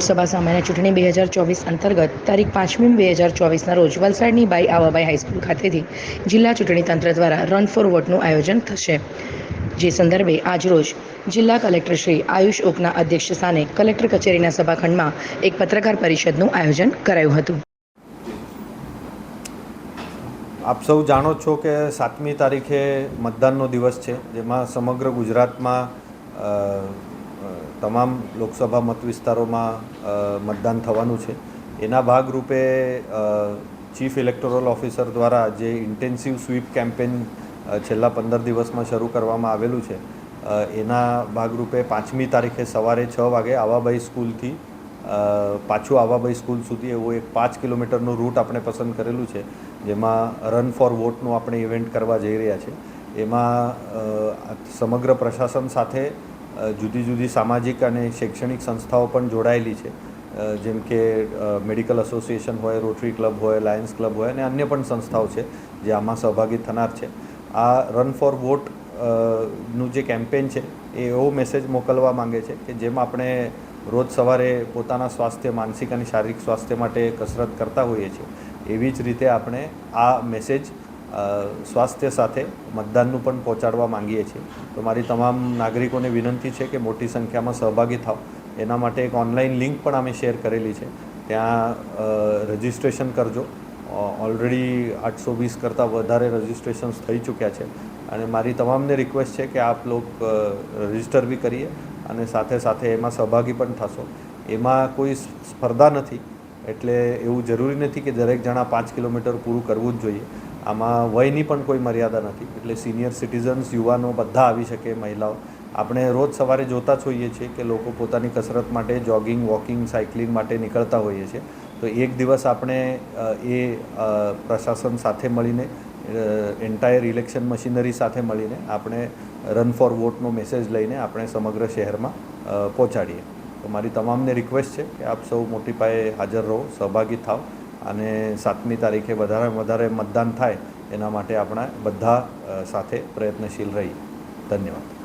લોકસભા સામાન્ય ચૂંટણી બે હજાર ચોવીસ અંતર્ગત તારીખ પાંચમી બે હજાર ચોવીસના રોજ વલસાડની બાઈ આવાબાઈ હાઈસ્કૂલ ખાતેથી જિલ્લા ચૂંટણી તંત્ર દ્વારા રન ફોર વોટનું આયોજન થશે. જે સંદર્ભે આજરોજ જિલ્લા કલેક્ટર શ્રી આયુષ ઓકના અધ્યક્ષ સ્થાને કલેક્ટર કચેરીના સભાખંડમાં એક પત્રકાર પરિષદનું આયોજન કરાયું હતું. આપ સૌ જાણો છો કે સાતમી તારીખે મતદાનનો દિવસ છે, જેમાં સમગ્ર ગુજરાતમાં તમામ લોકસભા મત વિસ્તારોમાં મતદાન થવાનું છે. એના ભાગરૂપે ચીફ ઇલેક્ટોરલ ઓફિસર દ્વારા જે ઇન્ટેન્સિવ સ્વીપ કેમ્પેન છેલ્લા પંદર દિવસમાં શરૂ કરવામાં આવેલું છે એના ભાગરૂપે પાંચમી તારીખે સવારે છ વાગે આવાબાઈ સ્કૂલથી પાછું આવાબાઈ સ્કૂલ સુધી એવું એક પાંચ કિલોમીટરનું રૂટ આપણે પસંદ કરેલું છે, જેમાં રન ફોર વોટનું આપણે ઇવેન્ટ કરવા જઈ રહ્યા છે. એમાં સમગ્ર પ્રશાસન સાથે જુદી જુદી સામાજિક અને શૈક્ષણિક સંસ્થાઓ પણ જોડાયેલી છે. જેમ કે મેડિકલ એસોસિએશન હોય, રોટરી ક્લબ હોય, લાયન્સ ક્લબ હોય અને અન્ય પણ સંસ્થાઓ છે જે આમાં સહભાગી થનાર છે. આ રન ફોર વોટનું જે કેમ્પેન છે એ એવો મેસેજ મોકલવા માંગે છે કે જેમ આપણે રોજ સવારે પોતાના સ્વાસ્થ્ય, માનસિક અને શારીરિક સ્વાસ્થ્ય માટે કસરત કરતા હોઈએ છીએ, એવી જ રીતે આપણે આ મેસેજ સ્વાસ્થ્ય સાથે મતદાનનું પણ પહોંચાડવા માંગીએ છીએ. તો મારી તમામ નાગરિકોને વિનંતી છે કે મોટી સંખ્યામાં સહભાગી થાવ એના માટે એક ઓનલાઈન લિંક પણ અમે શેર કરેલી છે. ત્યાં રજિસ્ટ્રેશન કરજો. ઓલરેડી આઠસો વીસ કરતાં વધારે રજિસ્ટ્રેશન્સ થઈ ચૂક્યા છે. અને મારી તમામને રિક્વેસ્ટ છે કે આપ લોક રજિસ્ટર બી કરીએ અને સાથે સાથે એમાં સહભાગી પણ થશો. એમાં કોઈ સ્પર્ધા નથી. એટલે એવું જરૂરી નથી કે દરેક જણા પાંચ કિલોમીટર પૂરું કરવું જ જોઈએ. આમાં વયની પણ કોઈ મર્યાદા નથી. એટલે સિનિયર સિટીઝન્સ યુવાનો બધા આવી શકે, મહિલાઓ. આપણે રોજ સવારે જોતા જ હોઈએ છીએ કે લોકો પોતાની કસરત માટે જોગિંગ વોકિંગ સાયકલિંગ માટે નીકળતા હોઈએ છીએ. તો એક દિવસ આપણે એ પ્રશાસન સાથે મળીને એન્ટાયર ઇલેક્શન મશીનરી સાથે મળીને આપણે રન ફોર વોટનો મેસેજ લઈને આપણે સમગ્ર શહેરમાં પહોંચાડીએ. તો મારી તમામને રિક્વેસ્ટ છે કે આપ સૌ મોટી પાયે હાજર રહો, સહભાગી થાવ. અને સાતમી તારીખે વધારે વધારે મતદાન થાય, એના માટે આપણે બધા સાથે પ્રયત્નશીલ રહીએ ધન્યવાદ.